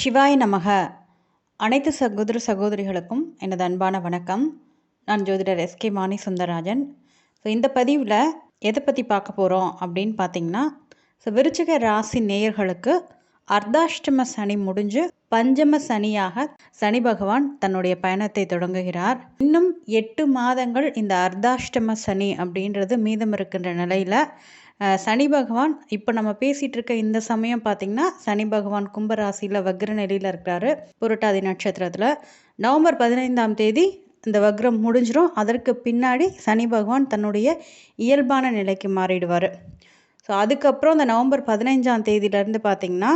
சிவாய நமக. அனைத்து சகோதர சகோதரிகளுக்கும் எனது அன்பான வணக்கம். நான் ஜோதிடர் எஸ்கே மாணி சுந்தரராஜன் ஸோ இந்த பதிவில் எதை பற்றி பார்க்க போகிறோம் அப்படின்னு பார்த்தீங்கன்னா ஸோ விருச்சிக ராசி நேயர்களுக்கு அர்த்தாஷ்டம சனி முடிஞ்சு பஞ்சம சனியாக சனி பகவான் தன்னுடைய பயணத்தை தொடங்குகிறார். இன்னும் எட்டு மாதங்கள் இந்த அர்த்தாஷ்டம சனி அப்படின்றது மீதம் இருக்கின்ற நிலையில் சனி பகவான் இப்போ நம்ம பேசிகிட்டு இருக்க இந்த சமயம் பார்த்திங்கன்னா சனி பகவான் கும்பராசியில் வக்ர நிலையில் இருக்கிறாரு புரட்டாதி நட்சத்திரத்தில். நவம்பர் பதினைந்தாம் தேதி இந்த வக்ரம் முடிஞ்சிடும் அதற்கு பின்னாடி சனி பகவான் தன்னுடைய இயல்பான நிலைக்கு மாறிடுவார். ஸோ அதுக்கப்புறம் இந்த நவம்பர் பதினைஞ்சாம் தேதியிலேருந்து பார்த்தீங்கன்னா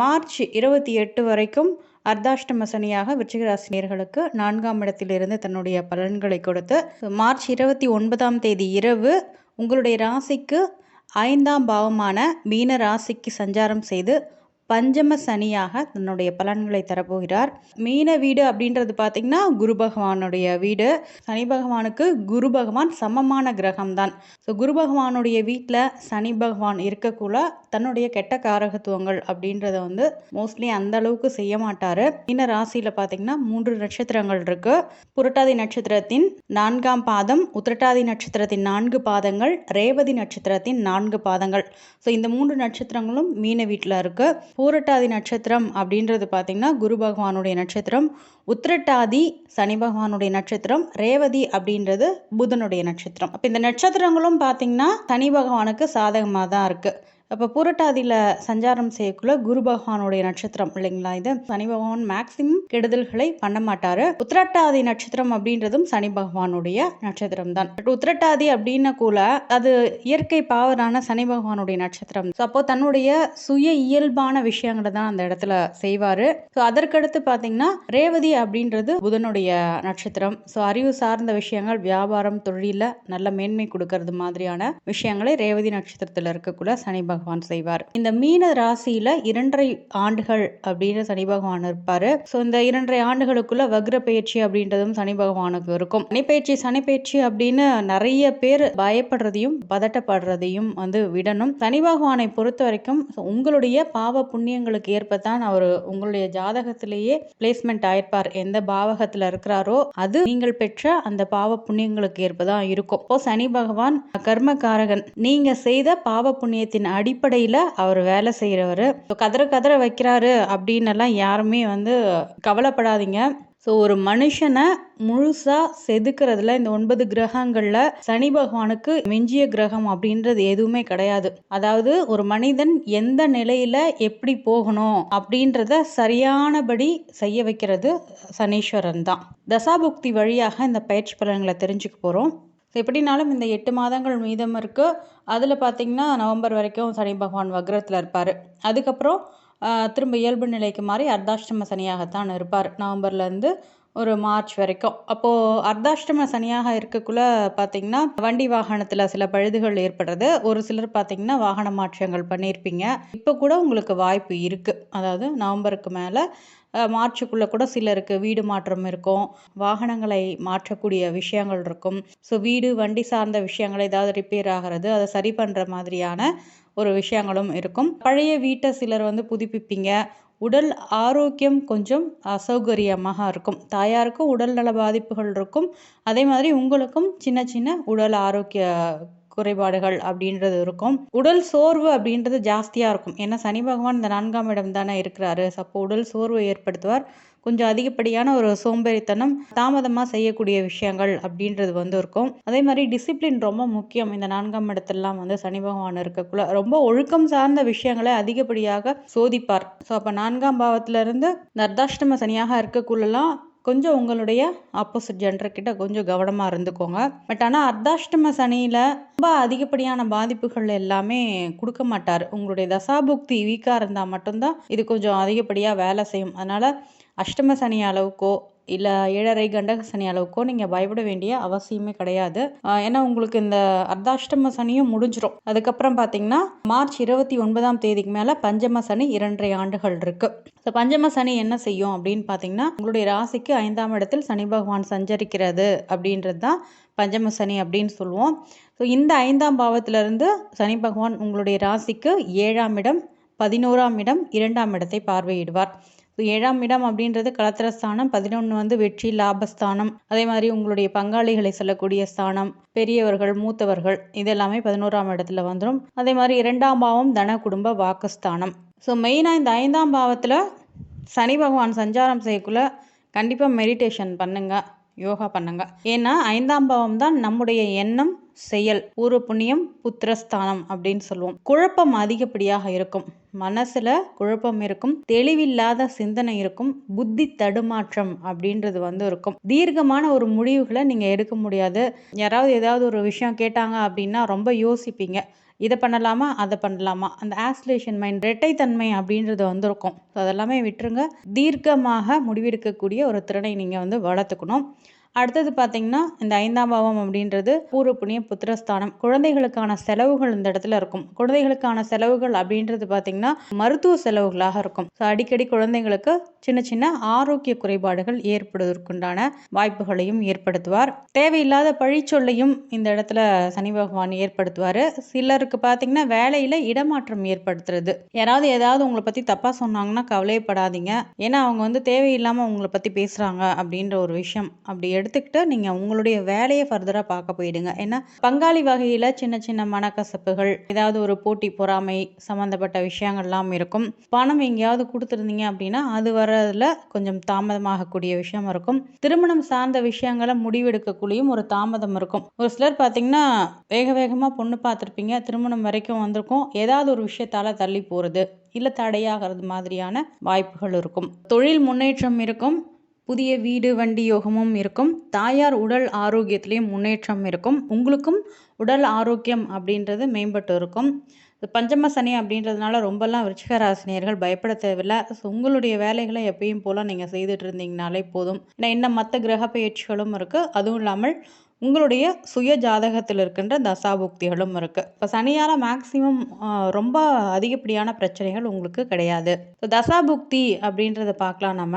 மார்ச் இருபத்தி எட்டு வரைக்கும் அர்த்தாஷ்டம சனியாக விருச்சிகராசினியர்களுக்கு நான்காம் இடத்திலிருந்து தன்னுடைய பலன்களை கொடுத்து மார்ச் இருபத்தி ஒன்பதாம் தேதி இரவு உங்களுடைய ராசிக்கு ஐந்தாம் பாவமான மீன ராசிக்கு சஞ்சாரம் செய்து பஞ்சம சனியாக தன்னுடைய பலன்களை தரப்போகிறார். மீன வீடு அப்படின்றது பார்த்திங்கன்னா குரு பகவானுடைய வீடு. சனி பகவானுக்கு குரு பகவான் சமமான கிரகம்தான். ஸோ குரு பகவானுடைய வீட்டில் சனி பகவான் இருக்கக்குள்ள தன்னுடைய கெட்ட காரகத்துவங்கள் அப்படின்றத வந்து மோஸ்ட்லி அந்த அளவுக்கு செய்ய மாட்டார். மீன ராசியில் பார்த்தீங்கன்னா மூன்று நட்சத்திரங்கள் இருக்கு. புரட்டாதி நட்சத்திரத்தின் நான்காம் பாதம் உத்திரட்டாதி நட்சத்திரத்தின் நான்கு பாதங்கள் ரேவதி நட்சத்திரத்தின் நான்கு பாதங்கள். ஸோ இந்த மூன்று நட்சத்திரங்களும் மீன வீட்டில் இருக்குது பூரட்டாதி நட்சத்திரம் அப்படின்றது பார்த்தீங்கன்னா குரு பகவானுடைய நட்சத்திரம் உத்திரட்டாதி சனி பகவானுடைய நட்சத்திரம் ரேவதி அப்படின்றது புதனுடைய நட்சத்திரம். அப்போ இந்த நட்சத்திரங்களும் பார்த்தீங்கன்னா சனி பகவானுக்கு சாதகமாக தான் இருக்குது அப்போ பூரட்டாதியில் சஞ்சாரம் செய்யக்குள்ள குரு பகவானுடைய நட்சத்திரம் இல்லைங்களா இது? சனி பகவான் மேக்சிமம் கெடுதல்களை பண்ண மாட்டாரு. உத்திரட்டாதி நட்சத்திரம் அப்படின்றதும் சனி பகவானுடைய நட்சத்திரம் தான் பட் உத்திரட்டாதி அப்படின்ன கூட அது இயற்கை பாவரான சனி பகவானுடைய நட்சத்திரம். ஸோ அப்போ தன்னுடைய சுய இயல்பான விஷயங்களை தான் அந்த இடத்துல செய்வார். ஸோ அதற்கடுத்து பார்த்தீங்கன்னா ரேவதி அப்படின்றது புதனுடைய நட்சத்திரம். ஸோ அறிவு சார்ந்த விஷயங்கள் வியாபாரம் தொழிலில் நல்ல மேன்மை கொடுக்கறது மாதிரியான விஷயங்களை ரேவதி நட்சத்திரத்தில் இருக்கக்குள்ள சனி பகவான் செய்வார். இந்த மீன ராசியில இரண்டரை ஆண்டுகள் அப்படின்னு சனி பகவான் இருப்பாரு. ஸோ இந்த இரண்டரை ஆண்டுகளுக்குள்ள வக்ர பயிற்சி அப்படின்றதும் சனி பகவானுக்கு இருக்கும். சனிப்பயிற்சி சனிப்பயிற்சி அப்படின்னு நிறைய பேர் பயப்படுறதையும் பதட்டப்படுறதையும் வந்து விடணும். சனி பகவானை பொறுத்த வரைக்கும் உங்களுடைய பாவ புண்ணியங்களுக்கு ஏற்பத்தான் அவர் உங்களுடைய ஜாதகத்திலேயே பிளேஸ்மெண்ட் ஆயிருப்பார். எந்த பாவகத்துல இருக்கிறாரோ அது நீங்கள் பெற்ற அந்த பாவ புண்ணியங்களுக்கு ஏற்பதான் இருக்கும். இப்போ சனி பகவான் கர்மகாரகன் நீங்க செய்த பாவ புண்ணியத்தின் அடிப்படையில் அவர் வேலை செய்கிறவர் கதற கதற வைக்கிறாரு அப்படின்னெல்லாம் யாருமே வந்து கவலைப்படாதீங்க. ஸோ ஒரு மனுஷனை முழுசாக செதுக்கிறதுல இந்த ஒன்பது கிரகங்களில் சனி பகவானுக்கு மிஞ்சிய கிரகம் அப்படின்றது எதுவுமே கிடையாது. அதாவது ஒரு மனிதன் எந்த நிலையில் எப்படி போகணும் அப்படின்றத சரியானபடி செய்ய வைக்கிறது சனீஸ்வரன் தான். தசாபுக்தி வழியாக இந்த பயிற்சி பலன்களை தெரிஞ்சுக்க போகிறோம் எப்படினாலும் இந்த எட்டு மாதங்கள் மீதம் இருக்குது அதில் பார்த்தீங்கன்னா நவம்பர் வரைக்கும் சனி பகவான் வக்ரத்தில் இருப்பார். அதுக்கப்புறம் திரும்ப இயல்பு நிலைக்கு மாறி அர்த்தாஷ்டம சனியாகத்தான் இருப்பார். நவம்பர்லேருந்து ஒரு மார்ச் வரைக்கும். அப்போது அர்த்தாஷ்டம சனியாக இருக்கக்குள்ளே பார்த்தீங்கன்னா வண்டி வாகனத்தில் சில பழுதுகள் ஏற்படுறது. ஒரு சிலர் பார்த்தீங்கன்னா வாகன மாற்றங்கள் பண்ணியிருப்பீங்க இப்போ கூட உங்களுக்கு வாய்ப்பு இருக்குது அதாவது நவம்பருக்கு மேலே மார்ச்சுக்குள்ளே கூட சிலருக்கு வீடு மாற்றம் இருக்கும். வாகனங்களை மாற்றக்கூடிய விஷயங்கள் இருக்கும். ஸோ வீடு வண்டி சார்ந்த விஷயங்கள் ஏதாவது ரிப்பேர் ஆகிறது அதை சரி பண்ணுற மாதிரியான ஒரு விஷயங்களும் இருக்கும். பழைய வீட்டை சிலர் வந்து புதுப்பிப்பீங்க. உடல் ஆரோக்கியம் கொஞ்சம் அசௌகரியமாக இருக்கும். தாயாருக்கும் உடல் நல பாதிப்புகள் இருக்கும். அதே மாதிரி உங்களுக்கும் சின்ன சின்ன உடல் ஆரோக்கிய குறைபாடுகள் அப்படின்றது இருக்கும். உடல் சோர்வு அப்படின்றது ஜாஸ்தியாக இருக்கும். ஏன்னா சனி பகவான் இந்த நான்காம் இடம் தானே இருக்கிறாரு. அப்போ உடல் சோர்வு ஏற்படுத்துவார். கொஞ்சம் அதிகப்படியான ஒரு சோம்பேறித்தனம் தாமதமாக செய்யக்கூடிய விஷயங்கள் அப்படின்றது வந்து இருக்கும். அதே மாதிரி டிசிப்ளின் ரொம்ப முக்கியம். இந்த நான்காம் இடத்துலலாம் வந்து சனி பகவான் இருக்கக்குள்ள ரொம்ப ஒழுக்கம் சார்ந்த விஷயங்களை அதிகப்படியாக சோதிப்பார். ஸோ அப்போ நான்காம் பாவத்திலிருந்து இருந்து சனியாக இருக்கக்குள்ளலாம் கொஞ்சம் உங்களுடைய ஆப்போசிட் ஜெண்டர் கிட்ட கொஞ்சம் கவனமாக இருந்துக்கோங்க. பட் ஆனால் அர்த்தாஷ்டம சனியில் ரொம்ப அதிகப்படியான பாதிப்புகள் எல்லாமே கொடுக்க மாட்டார். உங்களுடைய தசாபுக்தி வீக்காக இருந்தால் மட்டும்தான் இது கொஞ்சம் அதிகப்படியாக வேலை செய்யும். அதனால் அஷ்டம சனி அளவுக்கோ இல்லை ஏழரை கண்டக சனி அளவுக்கோ நீங்கள் பயப்பட வேண்டிய அவசியமே கிடையாது. ஏன்னா உங்களுக்கு இந்த அர்த்தாஷ்டம சனியும் முடிஞ்சிடும் அதுக்கப்புறம் பார்த்தீங்கன்னா மார்ச் இருபத்தி ஒன்பதாம் தேதிக்கு மேலே பஞ்சம சனி இரண்டரை ஆண்டுகள் இருக்கு. ஸோ பஞ்சம சனி என்ன செய்யும் அப்படின்னு பார்த்தீங்கன்னா உங்களுடைய ராசிக்கு ஐந்தாம் இடத்தில் சனி பகவான் சஞ்சரிக்கிறது அப்படின்றது தான் பஞ்சம சனி அப்படின்னு சொல்லுவோம். ஸோ இந்த ஐந்தாம் பாவத்திலிருந்து சனி பகவான் உங்களுடைய ராசிக்கு ஏழாம் இடம் பதினோராம் இடம் இரண்டாம் இடத்தை பார்வையிடுவார். ஏழாம் இடம் அப்படின்றது கலத்திரஸ்தானம் பதினொன்று வந்து வெற்றி லாபஸ்தானம். அதே மாதிரி உங்களுடைய பங்காளிகளை சொல்லக்கூடிய ஸ்தானம் பெரியவர்கள் மூத்தவர்கள் இதெல்லாமே பதினோராம் இடத்துல வந்துடும் அதே மாதிரி இரண்டாம் பாவம் தன குடும்ப வாக்குஸ்தானம் ஸோ மெயினாக இந்த ஐந்தாம் பாவத்தில் சனி பகவான் சஞ்சாரம் செய்யக்குள்ள கண்டிப்பாக மெடிடேஷன் பண்ணுங்கள் யோகா பண்ணுங்க. ஏன்னா ஐந்தாம் பாவம் தான் நம்முடைய எண்ணம் செயல் பூர்வ புண்ணியம் புத்திரஸ்தானம் அப்படின்னு சொல்லுவோம். குழப்பம் அதிகப்படியாக இருக்கும். மனசுல குழப்பம் இருக்கும். தெளிவில்லாத சிந்தனை இருக்கும். புத்தி தடுமாற்றம் அப்படின்றது வந்து இருக்கும். தீர்க்கமான ஒரு முடிவுகளை நீங்க எடுக்க முடியாது. யாராவது ஏதாவது ஒரு விஷயம் கேட்டாங்க அப்படின்னா ரொம்ப யோசிப்பீங்க. இதை பண்ணலாமா அதை பண்ணலாமா? அந்த ஆஸ்லேஷன் மைண்ட் இரட்டைத்தன்மை அப்படின்றது வந்திருக்கும். ஸோ அதெல்லாமே விட்டுருங்க. தீர்க்கமாக முடிவெடுக்கக்கூடிய ஒரு திறனை நீங்கள் வந்து வளர்த்துக்கணும். அடுத்தது பார்த்தீங்கன்னா இந்த ஐந்தாம் பாவம் அப்படின்றது பூர்வ புண்ணிய புத்திரஸ்தானம். குழந்தைகளுக்கான செலவுகள் இந்த இடத்துல இருக்கும். குழந்தைகளுக்கான செலவுகள் அப்படின்றது பார்த்தீங்கன்னா மருத்துவ செலவுகளாக இருக்கும். ஸோ அடிக்கடி குழந்தைங்களுக்கு சின்ன சின்ன ஆரோக்கிய குறைபாடுகள் ஏற்படுவதற்குண்டான வாய்ப்புகளையும் ஏற்படுத்துவார். தேவையில்லாத பழிச்சொல்லையும் இந்த இடத்துல சனி பகவான் ஏற்படுத்துவார். சிலருக்கு பார்த்தீங்கன்னா வேலையில் இடமாற்றம் ஏற்படுத்துறது. யாராவது ஏதாவது உங்களை பற்றி தப்பாக சொன்னாங்கன்னா கவலைப்படாதீங்க ஏன்னா அவங்க வந்து தேவையில்லாமல் உங்களை பற்றி பேசுகிறாங்க அப்படின்ற ஒரு விஷயம். அப்படி எடுத்துக்கிட்டு நீங்கள் உங்களுடைய வேலையை ஃபர்தராக பார்க்க போயிடுங்க. ஏன்னா பங்காளி வகையில் சின்ன சின்ன மனக்கசப்புகள் ஏதாவது ஒரு போட்டி பொறாமை சம்மந்தப்பட்ட விஷயங்கள்லாம் இருக்கும். பணம் எங்கேயாவது கொடுத்துருந்தீங்க அப்படின்னா அது வர்றதுல கொஞ்சம் தாமதமாகக்கூடிய விஷயம் இருக்கும். திருமணம் சார்ந்த விஷயங்களை முடிவெடுக்கக்குள்ளேயும் ஒரு தாமதம் இருக்கும். ஒரு சிலர் பார்த்தீங்கன்னா வேக வேகமாக பொண்ணு பார்த்துருப்பீங்க திருமணம் வரைக்கும் வந்திருக்கும். ஏதாவது ஒரு விஷயத்தால் தள்ளி போகிறது இல்லை தடையாகிறது மாதிரியான வாய்ப்புகள் இருக்கும். தொழில் முன்னேற்றம் இருக்கும். புதிய வீடு வண்டி யோகமும் இருக்கும். தாயார் உடல் ஆரோக்கியத்திலையும் முன்னேற்றம் இருக்கும். உங்களுக்கும் உடல் ஆரோக்கியம் அப்படின்றது மேம்பட்டு இருக்கும். பஞ்சம சனி அப்படின்றதுனால ரொம்பலாம் விருச்சிகராசினியர்கள் பயப்பட தேவையில்லை. ஸோ உங்களுடைய வேலைகளை எப்பயும் போல் நீங்கள் செய்துட்டு இருந்தீங்கனாலே போதும். ஏன்னா இன்னும் மற்ற கிரக பயிற்சிகளும் இருக்குது அதுவும் இல்லாமல் உங்களுடைய சுய ஜாதகத்தில் இருக்கின்ற தசாபுக்திகளும் இருக்குது இப்போ சனியால் மேக்சிமம் ரொம்ப அதிகப்படியான பிரச்சனைகள் உங்களுக்கு கிடையாது. ஸோ தசாபுக்தி அப்படின்றத பார்க்கலாம் நம்ம.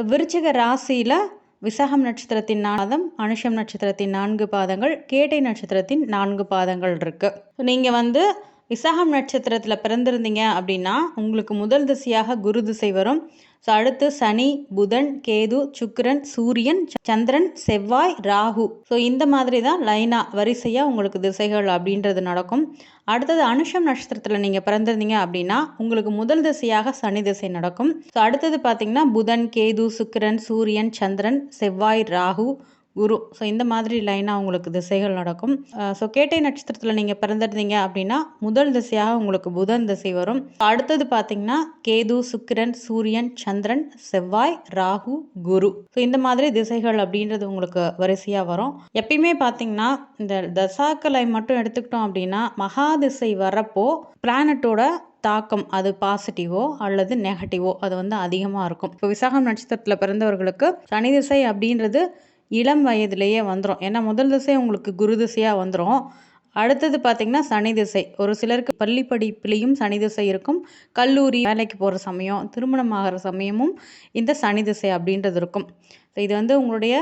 ஸோ விருச்சிக ராசியில் விசாகம் நட்சத்திரத்தின் நாதம் அனுஷம் நட்சத்திரத்தின் நான்கு பாதங்கள் கேட்டை நட்சத்திரத்தின் நான்கு பாதங்கள் இருக்குது நீங்கள் வந்து விசாகம் நட்சத்திரத்தில் பிறந்திருந்தீங்க அப்படின்னா உங்களுக்கு முதல் திசையாக குரு திசை வரும். ஸோ அடுத்து சனி புதன் கேது சுக்கிரன் சூரியன் சந்திரன் செவ்வாய் ராகு. ஸோ இந்த மாதிரி தான் லைனாக வரிசையாக உங்களுக்கு திசைகள் அப்படின்றது நடக்கும். அடுத்தது அனுஷம் நட்சத்திரத்தில் நீங்கள் பிறந்திருந்தீங்க அப்படின்னா உங்களுக்கு முதல் திசையாக சனி திசை நடக்கும். ஸோ அடுத்தது பார்த்தீங்கன்னா புதன் கேது சுக்கிரன் சூரியன் சந்திரன் செவ்வாய் ராகு. குரு. ஸோ இந்த மாதிரி லைனாக உங்களுக்கு திசைகள் நடக்கும். ஸோ கேட்டை நட்சத்திரத்தில் நீங்கள் பிறந்திருந்தீங்க அப்படின்னா முதல் திசையாக உங்களுக்கு புதன் திசை வரும். அடுத்தது பார்த்தீங்கன்னா கேது சுக்கிரன் சூரியன் சந்திரன் செவ்வாய் ராகு குரு. ஸோ இந்த மாதிரி திசைகள் அப்படின்றது உங்களுக்கு வரிசையாக வரும். எப்பயுமே பார்த்தீங்கன்னா இந்த தசாக்களை மட்டும் எடுத்துக்கிட்டோம் அப்படின்னா மகா திசை வரப்போ பிளானட்டோட தாக்கம் அது பாசிட்டிவோ அல்லது நெகட்டிவோ அது வந்து அதிகமாக இருக்கும். இப்போ விசாகம் நட்சத்திரத்தில் பிறந்தவர்களுக்கு சனி திசை அப்படின்றது இளம் வயதிலேயே வந்துடும் ஏன்னா முதல் திசை உங்களுக்கு குரு திசையாக வந்துடும் அடுத்தது பார்த்திங்கன்னா சனி திசை. ஒரு சிலருக்கு பள்ளி படிப்புலேயும் சனி திசை இருக்கும். கல்லூரி வேலைக்கு போகிற சமயம் திருமணம் ஆகிற சமயமும் இந்த சனி திசை அப்படின்றது இருக்கும். இது வந்து உங்களுடைய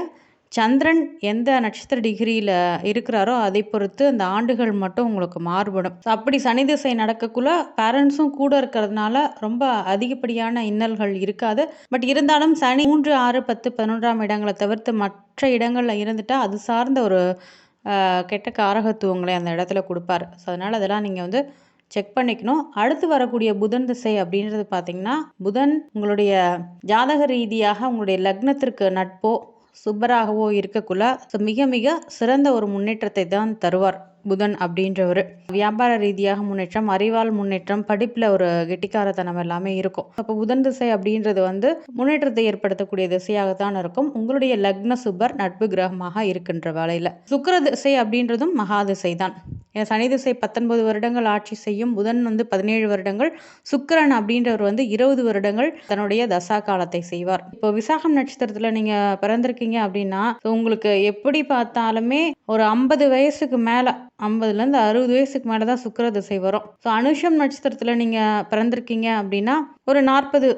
சந்திரன் எந்த நட்சத்திர டிகிரியில் இருக்கிறாரோ அதை பொறுத்து அந்த ஆண்டுகள் மட்டும் உங்களுக்கு மாறுபடும். அப்படி சனி திசை நடக்கக்குள்ள பேரண்ட்ஸும் கூட இருக்கிறதுனால ரொம்ப அதிகப்படியான இன்னல்கள் இருக்காது. பட் இருந்தாலும் சனி மூன்று ஆறு பத்து பதினொன்றாம் இடங்களை தவிர்த்து மற்ற இடங்களில் இருந்துட்டால் அது சார்ந்த ஒரு கெட்ட காரகத்துவங்களை அந்த இடத்துல கொடுப்பார். ஸோ அதனால் அதெல்லாம் நீங்கள் வந்து செக் பண்ணிக்கணும். அடுத்து வரக்கூடிய புதன் திசை அப்படின்றது பார்த்தீங்கன்னா புதன் உங்களுடைய ஜாதக ரீதியாக உங்களுடைய லக்னத்திற்கு நட்போ சுப்பராகவோ இருக்கக்குள்ள மிக மிக சிறந்த ஒரு முன்னேற்றத்தை தான் தருவார். புதன் அப்படின்றவர். வியாபார ரீதியாக முன்னேற்றம் அறிவால் முன்னேற்றம் படிப்பில் ஒரு கெட்டிக்காரத்தனம் எல்லாமே இருக்கும். அப்போ புதன் திசை அப்படின்றது வந்து முன்னேற்றத்தை ஏற்படுத்தக்கூடிய திசையாகத்தான் இருக்கும். உங்களுடைய லக்ன சுபர் நட்பு கிரகமாக இருக்கின்ற வேலையில் சுக்கர திசை அப்படின்றதும் மகா திசை தான் சனி திசை பத்தொன்பது வருடங்கள் ஆட்சி செய்யும். புதன் வந்து பதினேழு வருடங்கள். சுக்கரன் அப்படின்றவர் வந்து இருபது வருடங்கள் தன்னுடைய தசா காலத்தை செய்வார். இப்போ விசாகம் நட்சத்திரத்தில் நீங்கள் பிறந்திருக்கீங்க அப்படின்னா உங்களுக்கு எப்படி பார்த்தாலுமே ஒரு ஐம்பது வயசுக்கு மேலே ஐம்பதுலேருந்து அறுபது வயசுக்கு மேலே தான் சுக்கர திசை வரும். ஸோ அனுஷம் நட்சத்திரத்தில் நீங்கள் பிறந்திருக்கீங்க அப்படின்னா ஒரு நாற்பது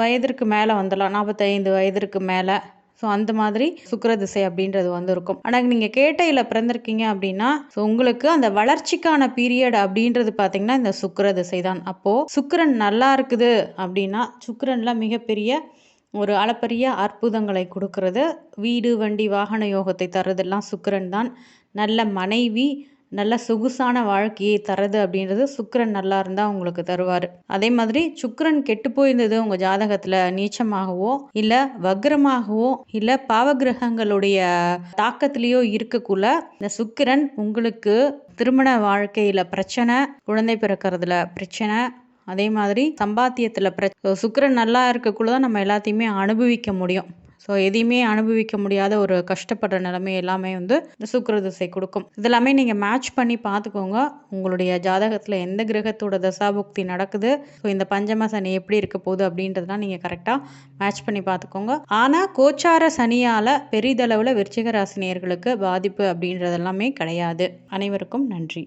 வயதிற்கு மேலே வந்துடலாம். நாற்பத்தைந்து வயதிற்கு மேலே. ஸோ அந்த மாதிரி சுக்கர திசை அப்படின்றது வந்து இருக்கும் ஆனால் நீங்கள் கேட்டையில் பிறந்திருக்கீங்க அப்படின்னா ஸோ உங்களுக்கு அந்த வளர்ச்சிக்கான பீரியட் அப்படின்றது பார்த்தீங்கன்னா இந்த சுக்கர திசை தான். அப்போது சுக்கரன் நல்லா இருக்குது அப்படின்னா சுக்கிரன்ல மிகப்பெரிய ஒரு அளப்பரிய அற்புதங்களை கொடுக்கறது. வீடு வண்டி வாகன யோகத்தை தர்றதெல்லாம் சுக்கிரன் தான். நல்ல மனைவி நல்ல சொகுசான வாழ்க்கையை தரது அப்படின்றது சுக்கிரன் நல்லா இருந்தால் உங்களுக்கு தருவார். அதே மாதிரி சுக்கரன் கெட்டு போயிருந்தது உங்கள் ஜாதகத்தில் நீச்சமாகவோ இல்லை வக்ரமாகவோ இல்லை பாவகிரகங்களுடைய தாக்கத்திலேயோ இருக்கக்குள்ள இந்த சுக்கிரன் உங்களுக்கு திருமண வாழ்க்கையில் பிரச்சனை குழந்தை பிறக்கிறதுல பிரச்சனை அதே மாதிரி சம்பாத்தியத்தில் பிர சுக்கிரன் நல்லா இருக்கக்குள்ள தான் நம்ம எல்லாத்தையுமே அனுபவிக்க முடியும். ஸோ எதையுமே அனுபவிக்க முடியாத ஒரு கஷ்டப்படுற நிலைமை எல்லாமே வந்து இந்த சுக்கிர திசை கொடுக்கும். இதெல்லாமே நீங்கள் மேட்ச் பண்ணி பார்த்துக்கோங்க. உங்களுடைய ஜாதகத்தில் எந்த கிரகத்தோட தசாபுக்தி நடக்குது? ஸோ இந்த பஞ்சம சனி எப்படி இருக்க போகுது அப்படின்றதெல்லாம் நீங்கள் கரெக்டாக மேட்ச் பண்ணி பார்த்துக்கோங்க. ஆனால் கோச்சார சனியால் பெரிதளவில் விருச்சிக ராசினியர்களுக்கு பாதிப்பு அப்படின்றதெல்லாமே கிடையாது. அனைவருக்கும் நன்றி.